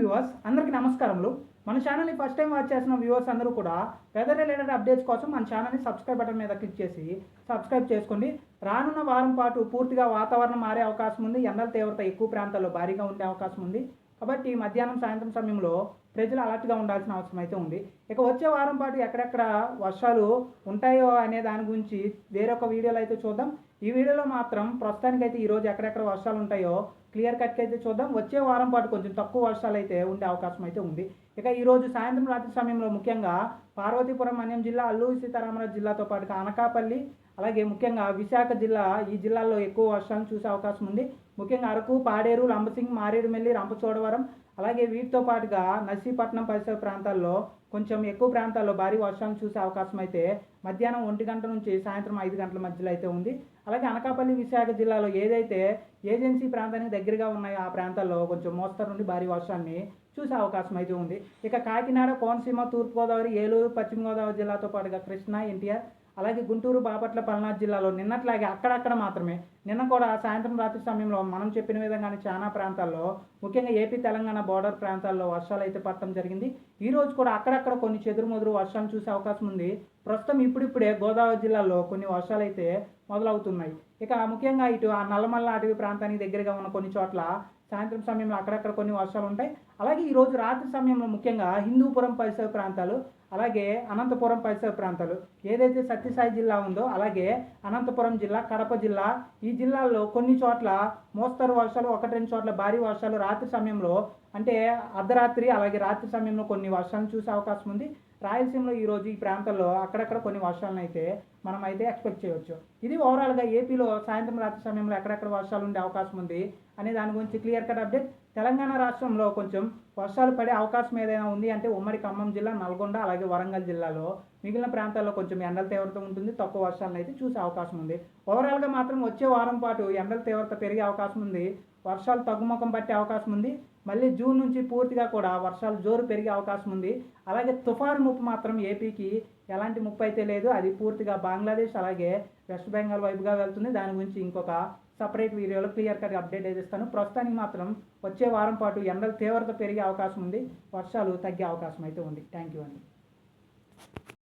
Viewers అందరికీ నమస్కారములు. మన ఛానల్ని ఫస్ట్ టైం వాచ్ చేసిన వ్యూవర్స్ అందరూ కూడా వెదర్ రిలేటెడ్ అప్డేట్స్ కోసం మన ఛానల్ని సబ్స్క్రైబ్ బటన్ మీద క్లిక్ చేసి సబ్స్క్రైబ్ చేసుకోండి. రానున్న వారం పాటు పూర్తిగా వాతావరణం మారే అవకాశం ఉంది. ఎండల తీవ్రత ఎక్కువ ప్రాంతాల్లో భారీగా ఉండే అవకాశం ఉంది. కాబట్టి మధ్యాహ్నం సాయంత్రం సమయంలో ప్రజలు అలర్ట్గా ఉండాల్సిన అవసరం అయితే ఉంది. ఇక వచ్చే వారం పాటు ఎక్కడెక్కడ వర్షాలు ఉంటాయో అనే దాని గురించి వేరొక వీడియోలో అయితే చూద్దాం. ఈ వీడియోలో మాత్రం ప్రస్తుతానికైతే ఈరోజు ఎక్కడెక్కడ వర్షాలు ఉంటాయో క్లియర్ కట్కి అయితే చూద్దాం. వచ్చే వారం పాటు కొంచెం తక్కువ వర్షాలు అయితే ఉండే అవకాశం అయితే ఉంది. ఇక ఈరోజు సాయంత్రం రాత్రి సమయంలో ముఖ్యంగా పార్వతీపురం మన్యం జిల్లా అల్లూరి సీతారామరాజు జిల్లాతో పాటుగా అనకాపల్లి అలాగే ముఖ్యంగా విశాఖ జిల్లా ఈ జిల్లాల్లో ఎక్కువ వర్షాలను చూసే అవకాశం ఉంది. ముఖ్యంగా అరకు పాడేరు లంబసింగ్ మారేడుమిల్లి రంపచోడవరం అలాగే వీటితో పాటుగా నర్సీపట్నం పరిసర ప్రాంతాల్లో కొంచెం ఎక్కువ ప్రాంతాల్లో భారీ వర్షాలు చూసే అవకాశం అయితే మధ్యాహ్నం ఒంటి గంట నుంచి సాయంత్రం ఐదు గంటల మధ్యలో అయితే ఉంది. అలాగే అనకాపల్లి విశాఖ జిల్లాలో ఏదైతే ఏజెన్సీ ప్రాంతానికి దగ్గరగా ఉన్నాయో ఆ ప్రాంతాల్లో కొంచెం మోస్తరు నుండి భారీ వర్షాన్ని చూసే అవకాశం అయితే ఉంది. ఇక కాకినాడ కోనసీమ తూర్పుగోదావరి ఏలూరు పశ్చిమ గోదావరి జిల్లాతో పాటుగా కృష్ణా ఎన్టీఆర్ అలాగే గుంటూరు బాపట్ల పల్నాడు జిల్లాలో నిన్నట్లాగే అక్కడక్కడ మాత్రమే నిన్న కూడా సాయంత్రం రాత్రి సమయంలో మనం చెప్పిన విధంగానే చాలా ప్రాంతాల్లో ముఖ్యంగా ఏపీ తెలంగాణ బోర్డర్ ప్రాంతాల్లో వర్షాలు అయితే పడటం జరిగింది. ఈ రోజు కూడా అక్కడక్కడ కొన్ని చెదురుమదురు వర్షాలు చూసే అవకాశం ఉంది. ప్రస్తుతం ఇప్పుడిప్పుడే గోదావరి జిల్లాలో కొన్ని వర్షాలు అయితే మొదలవుతున్నాయి. ఇక ముఖ్యంగా ఇటు ఆ నల్లమల్ల అటవీ ప్రాంతానికి దగ్గరగా ఉన్న కొన్ని చోట్ల సాయంత్రం సమయంలో అక్కడక్కడ కొన్ని వర్షాలు ఉంటాయి. అలాగే ఈరోజు రాత్రి సమయంలో ముఖ్యంగా హిందూపురం పరిసర ప్రాంతాలు అలాగే అనంతపురం పరిసర ప్రాంతాలు ఏదైతే సత్యసాయి జిల్లా ఉందో అలాగే అనంతపురం జిల్లా కడప జిల్లా ఈ జిల్లాల్లో కొన్ని చోట్ల మోస్తరు వర్షాలు ఒకటి రెండు చోట్ల భారీ వర్షాలు రాత్రి సమయంలో అంటే అర్ధరాత్రి అలాగే రాత్రి సమయంలో కొన్ని వర్షాలు చూసే అవకాశం ఉంది. రాయలసీమలో ఈరోజు ఈ ప్రాంతాల్లో అక్కడక్కడ కొన్ని వర్షాలను అయితే మనం అయితే ఎక్స్పెక్ట్ చేయవచ్చు ఇది ఓవరాల్గా ఏపీలో సాయంత్రం రాత్రి సమయంలో ఎక్కడెక్కడ వర్షాలు ఉండే అవకాశం ఉంది అనే దాని గురించి క్లియర్ కట్ అప్డేట్ తెలంగాణ రాష్ట్రంలో కొంచెం వర్షాలు పడే అవకాశం ఏదైనా ఉంది అంటే ఉమ్మడి ఖమ్మం జిల్లా నల్గొండ అలాగే వరంగల్ జిల్లాలో మిగిలిన ప్రాంతాల్లో కొంచెం ఎండల తీవ్రత ఉంటుంది తక్కువ వర్షాలను అయితే చూసే అవకాశం ఉంది. ఓవరాల్గా మాత్రం వచ్చే వారం పాటు ఎండల తీవ్రత పెరిగే అవకాశం ఉంది వర్షాలు తగ్గుముఖం పట్టే అవకాశం ఉంది. మళ్ళీ జూన్ నుంచి పూర్తిగా కూడా వర్షాలు జోరు పెరిగే అవకాశం ఉంది. అలాగే తుఫాను ముప్పు మాత్రం ఏపీకి ఎలాంటి ముప్పు అయితే లేదు. అది పూర్తిగా బంగ్లాదేశ్ అలాగే వెస్ట్ బెంగాల్ వైపుగా వెళ్తుంది. దాని గురించి ఇంకొక సపరేట్ వీడియోలో క్లియర్ కట్ అప్డేట్ అయితే ఇస్తాను. ప్రస్తుతానికి మాత్రం వచ్చే వారం పాటు ఎండల తీవ్రత పెరిగే అవకాశం ఉంది. వర్షాలు తగ్గే అవకాశం అయితే ఉంది. థ్యాంక్ యూ అండి.